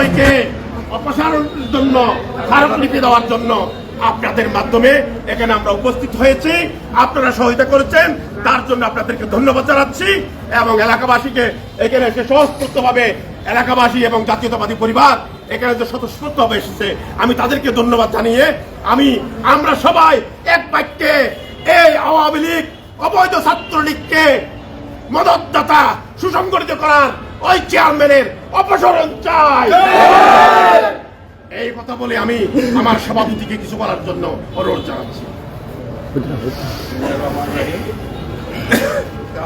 বিষয়কে অপসারণের জন্য স্মারকলিপি দেওয়ার জন্য আপনাদের মাধ্যমে এখানে আমরা উপস্থিত হয়েছি। আপনারা সহায়তা করেছেন, তার জন্য আপনাদেরকে ধন্যবাদ জানাচ্ছি এবং এলাকাবাসীকে এখানে এসে স্বস্ফূর্তভাবে এলাকাবাসী এবং জাতীয়তাবাদী পরিবার এখানে যে স্বতঃস্ফূর্তভাবে এসেছে, আমি তাদেরকে ধন্যবাদ জানিয়ে আমি, আমরা সবাই এক বাক্যে এই আওয়ামী লীগ, অবৈধ ছাত্রলীগকে মদতদাতা সুসংগঠিত করার ওই চেয়ারম্যানের অপসারণ চাই। এই কথা বলে আমি আমার সভাপতিকে কিছু বলার জন্য অনুরোধ জানাচ্ছি।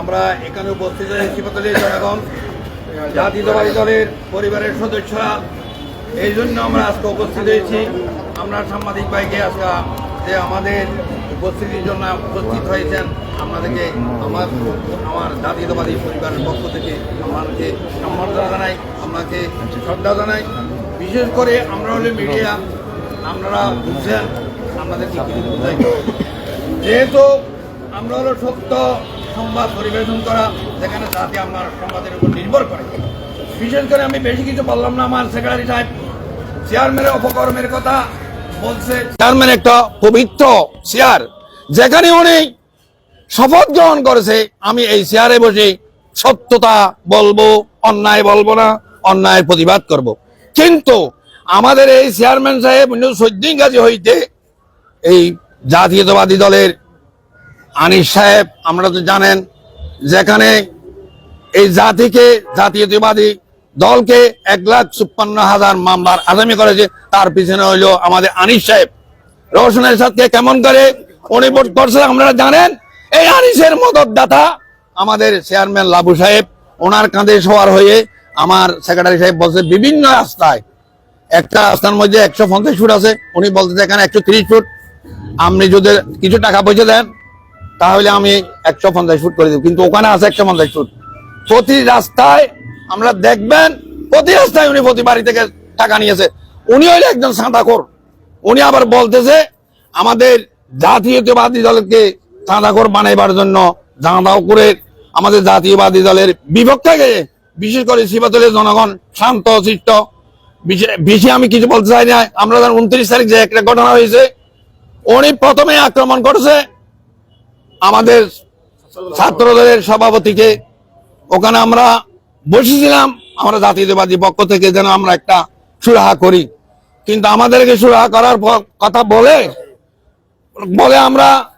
আমরা এখানে উপস্থিত হয়েছি পাতালি জনগণ জাতীয়তাবাদী দলের পরিবারের সদস্যরা। এই জন্য আমরা আজকে উপস্থিত হয়েছি। আমরা সাংবাদিক ভাইকে আজকে যে আমাদের উপস্থিতির জন্য উপস্থিত হয়েছেন আপনাদেরকে আমার আমার জাতীয়তাবাদী পরিবারের পক্ষ থেকে আমাকে সম্মাননা জানাই, আপনাকে শ্রদ্ধা জানাই। বিশেষ করে আমরা হলে মিডিয়া আপনারা বুঝছেন আপনাদেরকে কিছু বুঝাই। যেহেতু আমরা হলো সত্য সংবাদ পরিবেশন করা, যেখানে জাতি আমার সংবাদের উপর নির্ভর করে। বিশেষ করে আমি বেশি কিছু বললাম না, আমার সেক্রেটারি সাহেব চেয়ারম্যানের অপকর্মের কথা বলছে। চেয়ারম্যান একটা পবিত্র চেয়ার, যেখানে উনি শপথ গ্রহণ করেছে, আমি এই চেয়ারে বসে সত্যতা বলব, অন্যায় বলব না, অন্যায়ের প্রতিবাদ করব। কিন্তু আমাদের এই চেয়ারম্যান সাহেব সদ্দিন গাজী হইতে এই জাতীয়তাবাদী দলের আনিস সাহেব, আমরা তো জানেন, যেখানে এই জাতিকে, জাতীয়তাবাদী দলকে এক লাখ চুপ্পান্ন হাজার মামলার আসামি করেছে, তার পিছনে হইল আমাদের আনিস সাহেব রোশনের সাথে কেমন করে উনি করছে, আপনারা জানেন এই আনিসের মদতদাতা আমাদের চেয়ারম্যান লাবু সাহেব, ওনার কাঁধে সওয়ার হয়ে আমার সেক্রেটারি সাহেব বলছে, বিভিন্ন রাস্তায়, একটা রাস্তার মধ্যে একশো পঞ্চাশ ফুট আছে, উনি বলতেছে এখানে একশো তিরিশ ফুট। আপনি যদি কিছু টাকা পয়সা দেন, তাহলে আমি একশো পঞ্চাশ ফুট করে দেব, কিন্তু ওখানে আছে একশো পঞ্চাশ ফুট। প্রতি রাস্তায় আমরা দেখবেন, প্রতি রাস্তায় উনি প্রতি বাড়ি থেকে টাকা নিয়েছে। উনি হইলে একজন সাঁতাকর উনি আবার বলতেছে, আমাদের জাতীয়তাবাদী দলকে চাঁদাকর বানাইবার জন্য চাঁদাও করে আমাদের জাতীয়বাদী দলের বিপক্ষে বিশেষ করে শিবাতলের জনগণ শান্ত চিত্ত বিশে- আমি কিছু বলতে চাই না। আমরা উনত্রিশ তারিখ যে একটা ঘটনা হয়েছে, উনি প্রথমে আক্রমণ করেছে আমাদের ছাত্রদলের সভাপতিকে। ওখানে আমরা বসেছিলাম, আমরা জাতীয়তাবাদী পক্ষ থেকে যেন আমরা একটা সুরাহা করি। কিন্তু আমাদেরকে সুরাহা করার কথা বলে বলে আমরা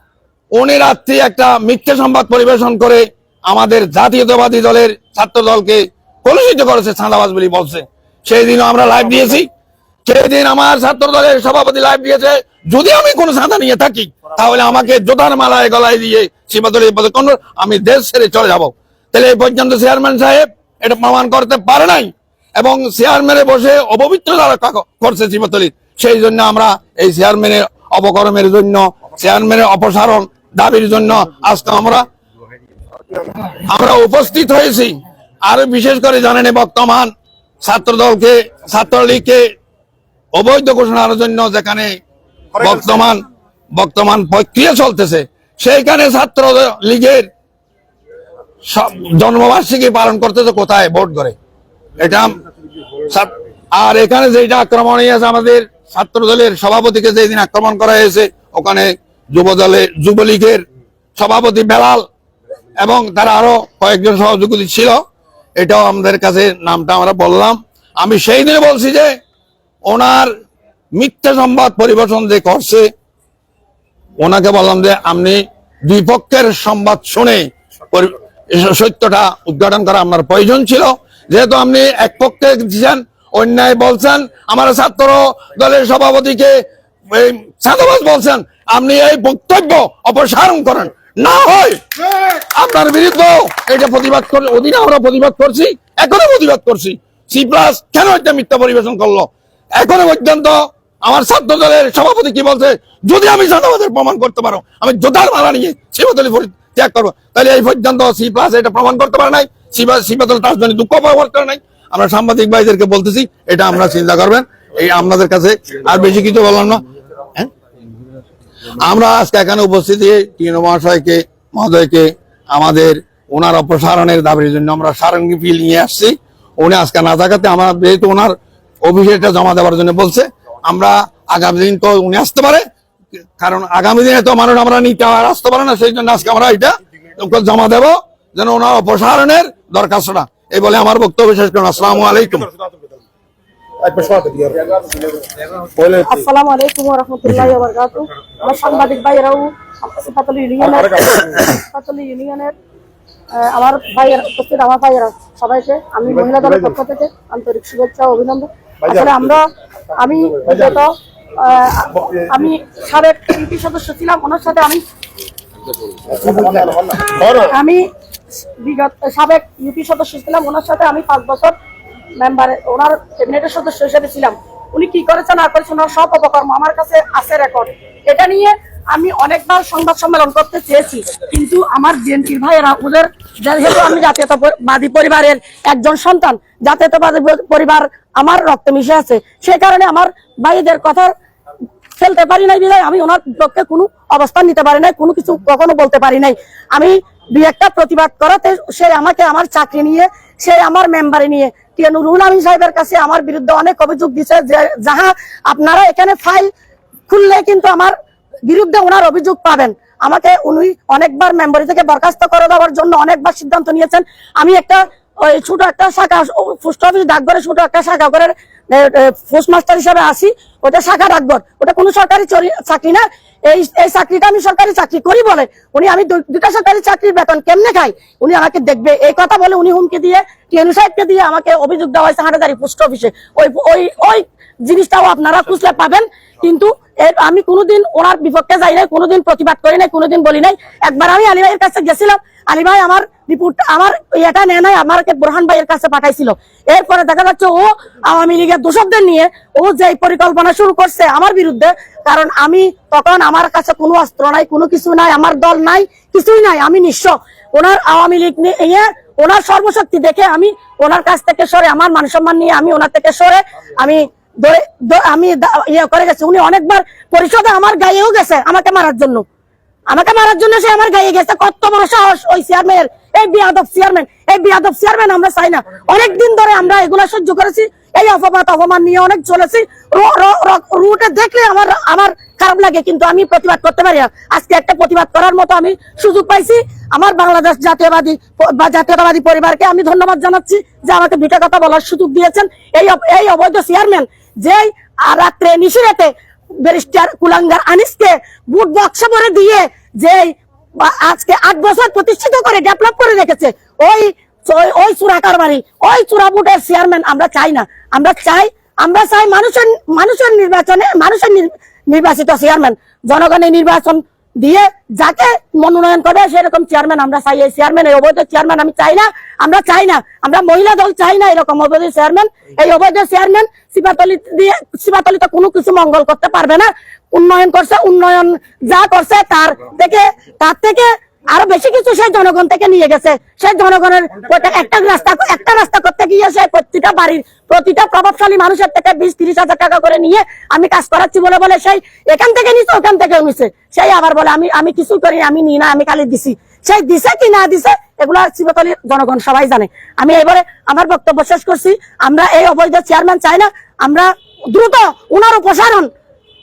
উনি রাত্রি একটা মিথ্যে সংবাদ পরিবেশন করে আমাদের জাতীয়তাবাদী দলের ছাত্র দলকে কলুষিত করেছে ছাঁদাবাজ বলে বলছে। সেই দিনও আমরা লাইভ দিয়েছি। সেই দিন আমার ছাত্র দলের সভাপতি লাইভ দিয়েছে, যদি আমি কোনো চাঁদা নিয়ে থাকি, তাহলে আমাকে জোতার মালায় গলায় দিয়ে পদক্ষণ আমি দেশ ছেড়ে চলে যাব। তাহলে এই পর্যন্ত চেয়ারম্যান সাহেব এটা প্রমাণ করতে পারে নাই এবং চেয়ারম্যানে বসে অপবিত্রতা রক্ষা করছে সীমাতলির সেই জন্য আমরা এই চেয়ারম্যানের অপকর্মের জন্য, চেয়ারম্যানের অপসারণ দাবির জন্য আজকে আমরা আমরা উপস্থিত হয়েছি। আর বিশেষ করে জানেন বর্তমান ছাত্র দলকে ছাত্রলীগকে অবৈধ ঘোষণার জন্য যেখানে বর্তমান বর্তমান প্রক্রিয়া চলতেছে, সেইখানে ছাত্র লীগের জন্মবার্ষিকী পালন করতেছে কোথায়? ভোট করে এটা আর এখানে যেটা আক্রমণ হয়েছে আমাদের ছাত্র দলের সভাপতিকে যেদিন আক্রমণ করা হয়েছে, ওখানে যুব দলের যুবলীগের সভাপতি বেলাল এবং তারা আরও কয়েকজন সহযোগী ছিল। এটাও আমাদের কাছে নামটা আমরা বললাম। আমি সেই দিনে বলছি যে, ওনার মিথ্যা সংবাদ পরিবেশন যে করছে, ওনাকে বললাম যে, আপনি দুই পক্ষের সংবাদ শুনে সত্যটা উদ্ঘাটন করা আপনার প্রয়োজন ছিল। যেহেতু আপনি এক পক্ষে দিচ্ছেন অন্যায় বলছেন, আমার ছাত্র দলের সভাপতিকে ছাত্রবাস বলছেন, আপনি এই বক্তব্য অপসারণ করেন। না হয় আপনার বিরুদ্ধে এটা প্রতিবাদ করে অধীনে আমরা প্রতিবাদ করছি, এখনও প্রতিবাদ করছি। সি প্লাস কেন এটা মিথ্যা পরিবেশন করল? এখনও পর্যন্ত আমার ছাত্র দলের সভাপতি কি বলছে? যদি আমি ছাত্রবাদের প্রমাণ করতে পারো, আমি জোতার মালা নিয়ে শিবতলি ত্যাগ করব। তাহলে এই পর্যন্ত সি প্লাস এটা প্রমাণ করতে পারে নাই। শিবতল তার জন্য দুঃখ প্রকাশ করে নাই। আমরা সাংবাদিক ভাইদেরকে বলতেছি, এটা আমরা চিন্তা করবেন। এই আপনাদের কাছে আর বেশি কিছু বললাম না। আমরা আজকে এখানে উপস্থিত হয়ে টিএনও মহাশয়কে, মহোদয়কে, আমাদের ওনার অপসারণের দাবির জন্য আমরা সারঙ্গী ফিল নিয়ে আসছি। উনি আজকে না থাকাতে আমার যেহেতু ওনার এটা জমা দেওয়ার জন্য বলছে, আমরা আগামী দিন তো উনি আসতে পারে। কারণ আগামী দিনে তো মানুষ আমরা নিতে আর আসতে পারে না, সেই জন্য আজকে আমরা এটা জমা দেবো, যেন ওনার অপসারণের দরখাস্তটা। এই বলে আমার বক্তব্য শেষ করুন। আসসালামু আলাইকুম। আসসালামু আলাইকুম রাহমাতুল্লাহি আমার সাংবাদিক ভাইয়েরাও সিপাতলি ইউনিয়নের ইউনিয়নের আমার ভাইয়ের উপস্থিত আমার ভাইয়েরা সবাইকে আমি মহিলা দলের পক্ষ থেকে আন্তরিক শুভেচ্ছা ও অভিনন্দন। আসলে আমরা আমি বিগত আমি সাবেক ইউপি সদস্য ছিলাম ওনার সাথে আমি আমি বিগত সাবেক ইউপি সদস্য ছিলাম ওনার সাথে আমি পাঁচ বছর মেম্বার, ওনার ক্যাবিনেটের সদস্য হিসেবে ছিলাম। উনি কি করেছে না করেছে ওনার সব অপকর্ম। আমার কাছে আছে রেকর্ড এটা নিয়ে আমি অনেকবার সংবাদ সম্মেলন করতে চেয়েছি, কিন্তু আমার বিএনপির ভাইয়েরা, ওদের যেহেতু আমি জাতীয়তাবাদী পরিবারের একজন সন্তান জাতীয়তাবাদী পরিবার আমার রক্তে মিশে আছে। সে কারণে আমার ভাইদের কথা ফেলতে পারি নাই বিধায় আমি ওনার পক্ষে কোনো অবস্থান নিতে পারি নাই, কোনো কিছু কখনো বলতে পারি নাই। আমি দুই একটা প্রতিবাদ করাতে সে আমাকে আমার চাকরি নিয়ে, সে আমার মেম্বারে নিয়ে নুরুল আমিন সাহেবের কাছে আমার বিরুদ্ধে অনেক অভিযোগ দিচ্ছে যে যাহা আপনারা এখানে ফাইল খুললে কিন্তু আমার বিরুদ্ধে ওনার অভিযোগ পাবেন। আমাকে উনি অনেকবার মেম্বারি থেকে বরখাস্ত করে দেওয়ার জন্য অনেকবার সিদ্ধান্ত নিয়েছেন। আমি একটা ওই ছোট একটা শাখা পোস্ট অফিস ডাকঘরে ছোট একটা শাখা করে পোস্ট মাস্টার হিসাবে আসি, ওটা শাখা ডাকঘর ওটা কোনো সরকারি চাকরি না। এই এই চাকরিটা আমি সরকারি চাকরি করি বলে। উনি, আমি দুটা সরকারি চাকরির বেতন কেমনে খাই? উনি আমাকে দেখবে। এই কথা বলে উনি হুমকি দিয়ে টিএনু সাহেবকে দিয়ে আমাকে অভিযোগ দেওয়া হয়েছে হাটাদারি পোস্ট অফিসে। ওই ওই ওই জিনিসটাও আপনারা খুঁজলে পাবেন। কিন্তু আমি কোনোদিন ওনার বিপক্ষে যাই নাই, কোনোদিন প্রতিবাদ করি নাই, কোনোদিন বলি নাই। একবার আমি আলী ভাইয়ের কাছে গেছিলাম আলী ভাই, আমার রিপোর্ট আমার এটা নেয় নাই, আমাকে বোরহান ভাইয়ের কাছে পাঠাইছিল। এরপরে দেখা যাচ্ছে ও আওয়ামী লীগের দোষকদের নিয়ে ও যে পরিকল্পনা শুরু করছে আমার বিরুদ্ধে, কারণ আমি তখন আমার কাছে কোনো অস্ত্র নাই, কোনো কিছু নাই, আমার দল নাই, কিছুই নাই, আমি নিঃস্ব। ওনার আওয়ামী লীগ নিয়ে ওনার সর্বশক্তি দেখে আমি ওনার কাছ থেকে সরে, আমার মান সম্মান নিয়ে আমি ওনার থেকে সরে, আমি আমি ইয়ে করে গেছি। উনি অনেকবার পরিষদে আমার গায়েও গেছে আমাকে মারার জন্য। আমাকে মারার জন্য সে আমার গায়ে গেছে। কত বড় সাহস ওই চেয়ারম্যানের এই বিয়াদব চেয়ারম্যান এই বিয়াদব চেয়ারম্যান আমরা চাই না। অনেকদিন ধরে আমরা এগুলা সহ্য করেছি, এই অপবাদ, অপমান নিয়ে অনেক চলেছি। রুটে দেখলে আমার আমার খারাপ লাগে, কিন্তু আমি প্রতিবাদ করতে পারি আজকে একটা প্রতিবাদ করার মতো আমি সুযোগ পাইছি। আমার বাংলাদেশ জাতীয়বাদী বা জাতীয়তাবাদী পরিবারকে আমি ধন্যবাদ জানাচ্ছি যে আমাকে দুইটা কথা বলার সুযোগ দিয়েছেন। এই এই অবৈধ চেয়ারম্যান যেই রাত্রে নিশিরাতে ব্যারিস্টার কুলাঙ্গার আনিসকে বুট বক্সে ভরে দিয়ে যে আজকে আট বছর প্রতিষ্ঠিত করে, ডেভেলপ করে রেখেছে, ওই, ওই- চূড়া কারবারি, ওই চূড়া বুটের চেয়ারম্যান আমরা চাই না। আমরা চাই আমরা চাই মানুষের মানুষের নির্বাচনে, মানুষের নির্বাচিত চেয়ারম্যান জনগণের নির্বাচন দিয়ে যাকে মনোনয়ন করবে সেরকম চেয়ারম্যান আমরা চাই। এই চেয়ারম্যান এই অবৈধ চেয়ারম্যান আমি চাই না, আমরা চাই না। আমরা মহিলা দল চাই না এরকম অবৈধ চেয়ারম্যান এই অবৈধ চেয়ারম্যান শিবাতলি দিয়ে সিপাতলিতে কোনো কিছু মঙ্গল করতে পারবে না। উন্নয়ন করছে, উন্নয়ন যা করছে তার থেকে তার থেকে আরও বেশি কিছু সেই জনগণ থেকে নিয়ে গেছে। সেই জনগণের একটা রাস্তা একটা রাস্তা করতে গিয়ে সে প্রতিটা বাড়ির, প্রতিটা প্রভাবশালী মানুষের থেকে বিশ, তিরিশ হাজার টাকা করে নিয়ে আমি কাজ করাচ্ছি বলে বলে সেই এখান থেকে নিছে, ওখান থেকে নিছে। সেই আবার বলে, আমি আমি কিছু করি আমি নি না, আমি খালি দিছি। সেই দিছে কি না দিছে, এগুলা শিবতলির জনগণ সবাই জানে। আমি এবারে আমার বক্তব্য শেষ করছি। আমরা এই অবৈধ চেয়ারম্যান চাই না। আমরা দ্রুত উনার উপসারণ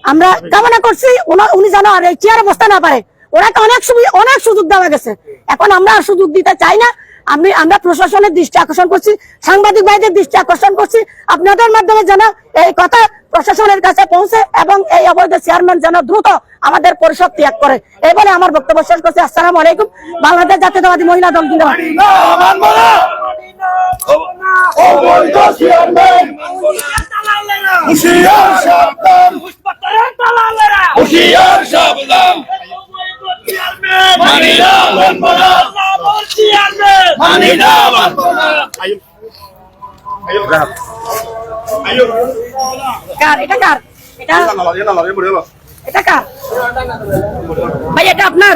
আমরা কামনা করছি, উনি যেন আর এই চেয়ারে বসতে না পারে। ওনাকে অনেক সুবিধা অনেক সুযোগ দেওয়া গেছে। এখন আমরা আর সুযোগ দিতে চাই না। আমি আমরা প্রশাসনের দৃষ্টি আকর্ষণ করছি সাংবাদিক ভাইদের দৃষ্টি আকর্ষণ করছি। আপনাদের মাধ্যমে যেন এই কথা প্রশাসনের কাছে পৌঁছে এবং এই অবৈধ চেয়ারম্যান যেন দ্রুত আমাদের পরিষদ ত্যাগ করে। এই বলে আমার বক্তব্য শেষ করছি। আসসালাম আলাইকুম। বাংলাদেশ জাতীয়তাবাদী মহিলা দল হুশিয়ার সাবধান। হুশিয়ার সাবধান। কার এটা কার এটা এটা কার ভাই এটা আপনার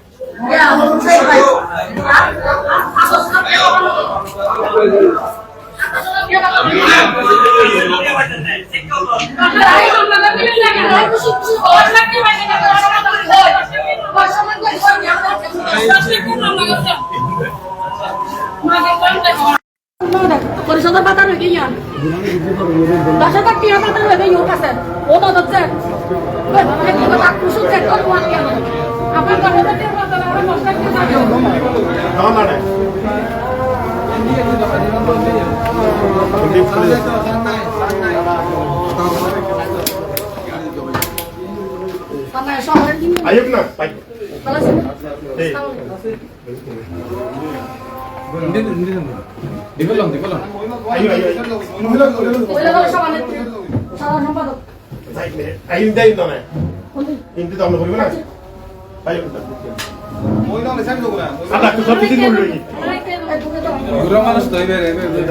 পরিষদের পাতা রয়ে গিয়া দশ হাজার টিয়া পাতা রয়ে গিয়ে ওর কাছে ও তো হচ্ছে কুসুম চেক দাও না সমানের সাধারণ সম্পাদক আইন দেই না হিন্দি তো আমরা বলব না সাদা তো সব কিছু যাও। বুড়ো মানুষ তো এবার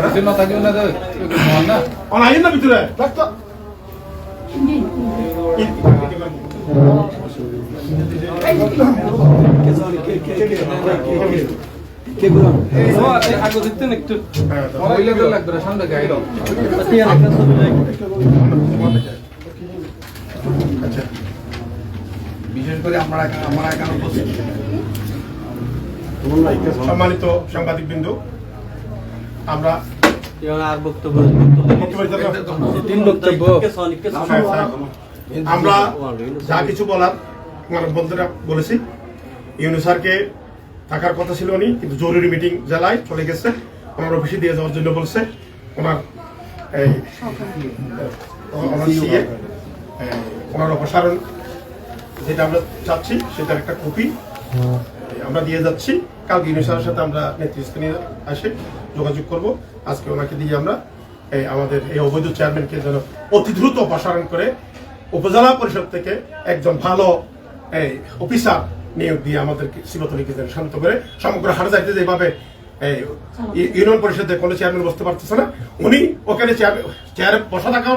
কিছু না থাকিও না না অন আইন না ভিতরে দেখ বিশেষ করে আমরা আমরা এখানে উপস্থিত। সম্মানিত সাংবাদিক বিন্দু আমরা হ্যাঁ, হ্যাঁ। আমরা যা কিছু বলার আমার বন্ধুরা বলেছি। ইউনু স্যারকে থাকার কথা ছিল উনি কিন্তু জরুরি মিটিং জেলায় চলে গেছে। ওনার অফিসে দিয়ে যাওয়ার জন্য বলছে। ওনার এই ওনার অপসারণ যেটা আমরা চাচ্ছি সেটার একটা কপি আমরা দিয়ে যাচ্ছি। কালকে ইউনু স্যারের সাথে আমরা নেতৃস্থানীয় আসে যোগাযোগ করব। আজকে ওনাকে দিয়ে আমরা এই আমাদের এই অবৈধ চেয়ারম্যানকে যেন অতি দ্রুত অপসারণ করে উপজেলা পরিষদ থেকে একজন ভালো এই অফিসার নিয়োগ দিয়ে আমাদেরকে সিবতলীকে যেন শান্ত করে সমগ্র হারজাইতে যেভাবে এই ইউনিয়ন পরিষদে কোনো চেয়ারম্যান বসতে পারতেছে না উনি ওখানে চেয়ার চেয়ারে বসা থাকা